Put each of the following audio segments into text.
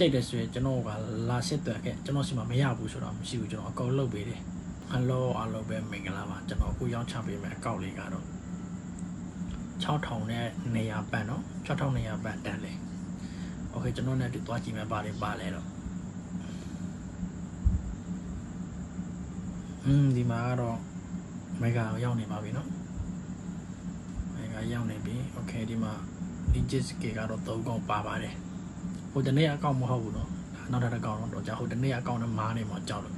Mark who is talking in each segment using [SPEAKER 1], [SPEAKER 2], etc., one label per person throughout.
[SPEAKER 1] ကြိတ်တယ်ဆိုရင်ကျွန်တော်ကလာစစ်သွက်ခဲ့ကျွန်တော်စီမှာမရဘူးဆိုတော့မရှိဘူးကျွန်တော်အကုန်လုပ်ပေးတယ်ဟယ်လိုအားလုံးပဲမင်္ဂလာပါကျွန်တော်အခုရောက်ချပေးမယ်အကောက်လေးကတော့6000နဲ့200ပတ်နော်6200ပတ်တန်လေโอเคကျွန်တော်နဲ့ဒီသွားကြည့်မယ်ပါတယ်ပါလဲတော့อืมဒီမှာကတော့မေဂါရောက်နေပါပြီနော်မေဂါရောက်နေပြီโอเคဒီမှာ digit scale ကတော့3កောင်ပါပါတယ် ဟိုတနေ့အကောင့်မဟုတ်ဘူးเนาะနောက်တစ်ကောင့်တော့ကြာဟိုတနေ့အကောင့်နဲ့မားနေမှာကြောက်လို့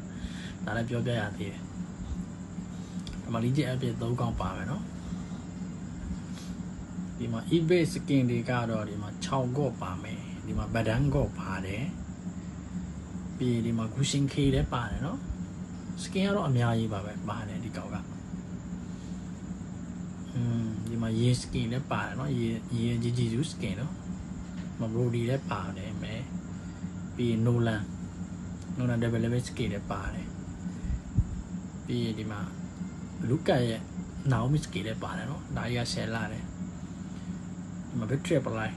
[SPEAKER 1] ဒါလည်းပြောပြရသေးတယ်ဒီမှာ legit app ရဲ့3កောင့်ပါမယ်เนาะဒီမှာ eBay skin တွေကတော့ဒီမှာ6ကော့ပါမယ်ဒီမှာ button ကော့ပါတယ်ပြီးဒီမှာ cushion K လည်းပါတယ်เนาะ skin ကတော့အများကြီးပါပဲပါတယ်ဒီကောက်ကอืมဒီမှာ ye skin လည်းပါတယ်เนาะ ye ye ကြီးကြီး skin เนาะ မဘရိုဒီလည်းပါတယ်မယ်ပြီးရင်နိုလန်နိုလန် development scale လည်းပါတယ်ပြီးရင်ဒီမှာလူကရဲ့ Naomi scale လည်းပါတယ်နော်ဒါကြီးကဆယ်လာတယ်ဒီမှာ victory apply right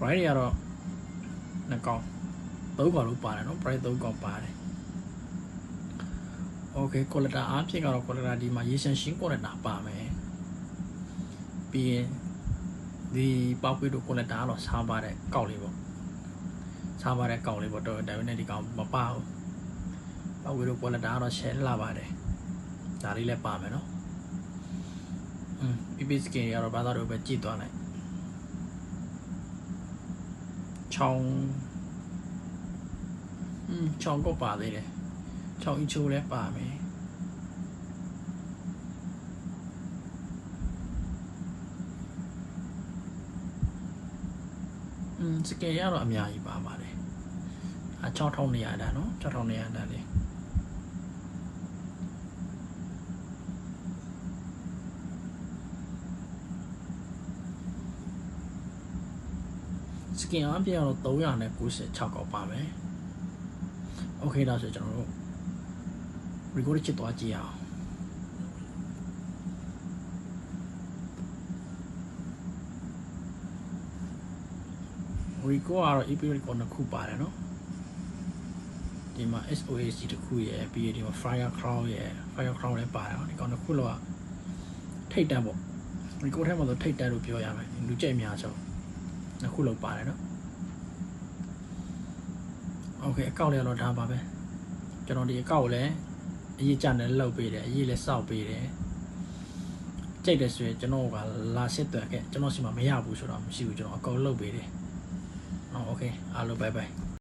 [SPEAKER 1] တွေကတော့နှစ်ကောင်သုံးကောင်လို့ပါတယ်နော် price သုံးကောင်ပါတယ် okay quality အားဖြင့်ကတော့ quality ဒီမှာရေရှမ်းရှင်း quality ပါမယ်ပြီးရင် ဒီပေါက်ကွေးတို့ကိုလက်တာကတော့စားပါတဲ့ကောက်လေးပေါ့စားပါတဲ့ကောက်လေးပေါ့တော့ဒါပေမဲ့ဒီကောင်မပါဘူးပေါက်ကွေးတို့ကိုလက်တာကတော့ share လာပါတယ်ဒါလေးလည်းပါမယ်နော်อืม PP skin ရတော့ဘာသာတို့ပဲကြည့်သွားလိုက်ချောင်းอืมချောင်းก็ပါသေးတယ်ချောင်းအချိုးလည်းပါမယ် อืมစကယ်ရတော့အများကြီးပါပါတယ်အ6200ဒါနော်6200ဒါလေးစကင်အပြည့်အောင်396ကောက်ပါမယ်။ Okay ဒါဆိုကျွန်တော်တို့ record ချစ်သွားကြည့်အောင် Rico ကတော့ EP record နှစ်ခုပါတယ်နော်ဒီမှာ SOAC တစ်ခုရယ်ပြီးရင်ဒီမှာ Fire Crown ရယ် Fire Crown လည်းပါတယ်နော်ဒီကောင်နှစ်ခုလောကထိတ်တန်းပေါ့ Rico ထဲမှာဆိုထိတ်တန်းလို့ပြောရမယ်လူကြိတ်များဆုံးနှစ်ခုလောက်ပါတယ်နော် Okay အကောက်လေးတော့ဒါပါပဲကျွန်တော်ဒီအကောက်ကိုလည်းအရေးကြတယ်လောက်ပေးတယ်အရေးလည်းစောက်ပေးတယ်ကြိတ်တယ်ဆိုရင်ကျွန်တော်ကလာစစ်သွက်ခဲ့ကျွန်တော်စီမှာမရဘူးဆိုတော့မရှိဘူးကျွန်တော်အကုန်လုပ်ပေးတယ် Oh, okay. Hello, bye bye.